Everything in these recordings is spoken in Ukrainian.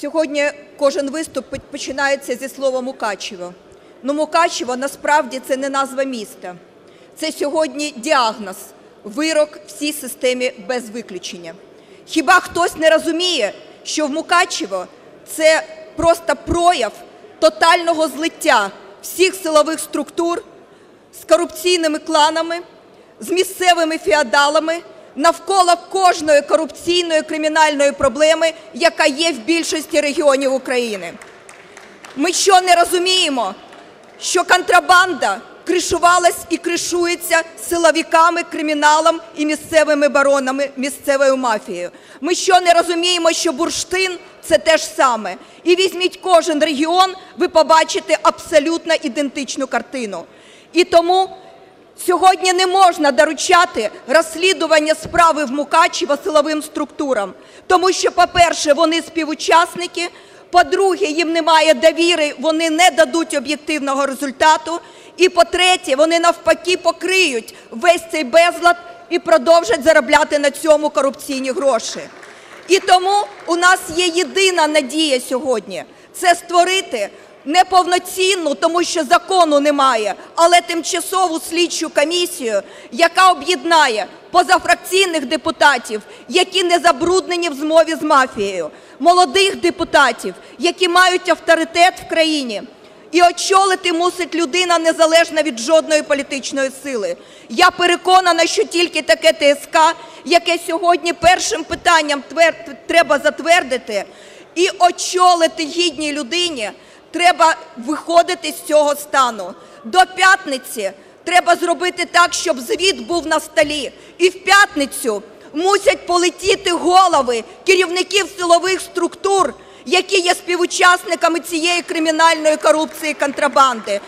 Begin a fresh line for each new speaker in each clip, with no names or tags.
Сьогодні кожен виступ починається зі слова Мукачево. Ну, Мукачево насправді це не назва міста. Це сьогодні діагноз, вирок всій системі без виключення. Хіба хтось не розуміє, що в Мукачево це просто прояв тотального злиття всіх силових структур з корупційними кланами, з місцевими феодалами навколо кожної корупційної кримінальної проблеми, яка є в більшості регіонів України. Ми що не розуміємо, що контрабанда кришувалась і кришується силовиками, криміналом і місцевими баронами, місцевою мафією. Ми що не розуміємо, що бурштин це те ж саме. І візьміть кожен регіон, ви побачите абсолютно ідентичну картину. І тому Сьогодні не можна доручати розслідування справи в Мукачево силовим структурам, тому що, по-перше, вони співучасники, по-друге, їм немає довіри, вони не дадуть об'єктивного результату. І по-третє, вони навпаки покриють весь цей безлад і продовжать заробляти на цьому корупційні гроші. І тому у нас є єдина надія сьогодні це створити неповноцінну, тому що закону немає, але тимчасову слідчу комісію, яка об'єднає позафракційних депутатів, які не забруднені в змові з мафією, молодих депутатів, які мають авторитет в країні. І очолити мусить людина незалежна від жодної політичної сили. Я переконана, що тільки таке ТСК, яке сьогодні першим питанням твер- треба затвердити, і очолити гідній людині, треба виходити з цього стану. До п'ятниці треба зробити так, щоб звіт був на столі. І в п'ятницю мусять полетіти голови керівників силових структур, які є співучасниками цієї кримінальної корупції контрабанди.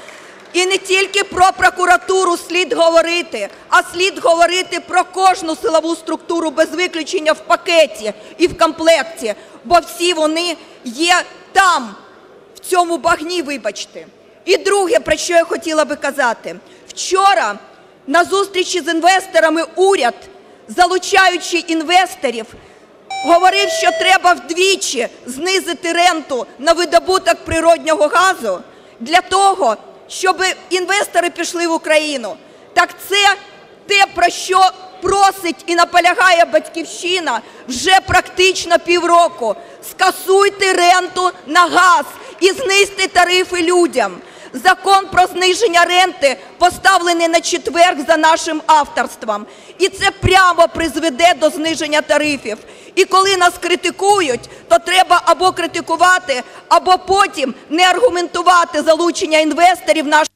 І не тільки про прокуратуру слід говорити, а слід говорити про кожну силову структуру без виключення в пакеті і в комплекті, бо всі вони є там, цьому багні, вибачте. І друге, про що я хотіла би казати. Вчора на зустрічі з інвесторами уряд, залучаючи інвесторів, говорив, що треба вдвічі знизити ренту на видобуток природнього газу для того, щоб інвестори пішли в Україну. Так це те, про що просить і наполягає батьківщина вже практично півроку. Скасуйте ренту на газ і знизьте тарифи людям. Закон про зниження ренти поставлений на четверг за нашим авторством. І це прямо призведе до зниження тарифів. І коли нас критикують, то треба або критикувати, або потім не аргументувати залучення інвесторів наш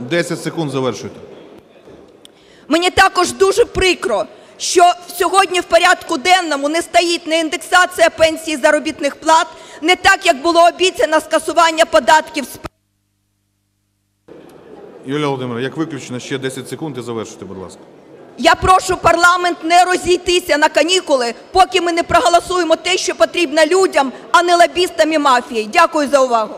10 секунд завершуйте.
Мені також дуже прикро, що сьогодні в порядку денному не стоїть не індексація пенсій заробітних плат, не так, як було обіцяно скасування податків з
Юлія Володимирівна, як виключено ще 10 секунд і завершуйте, будь ласка.
Я прошу парламент не розійтися на канікули, поки ми не проголосуємо те, що потрібно людям, а не лобістам і мафії. Дякую за увагу.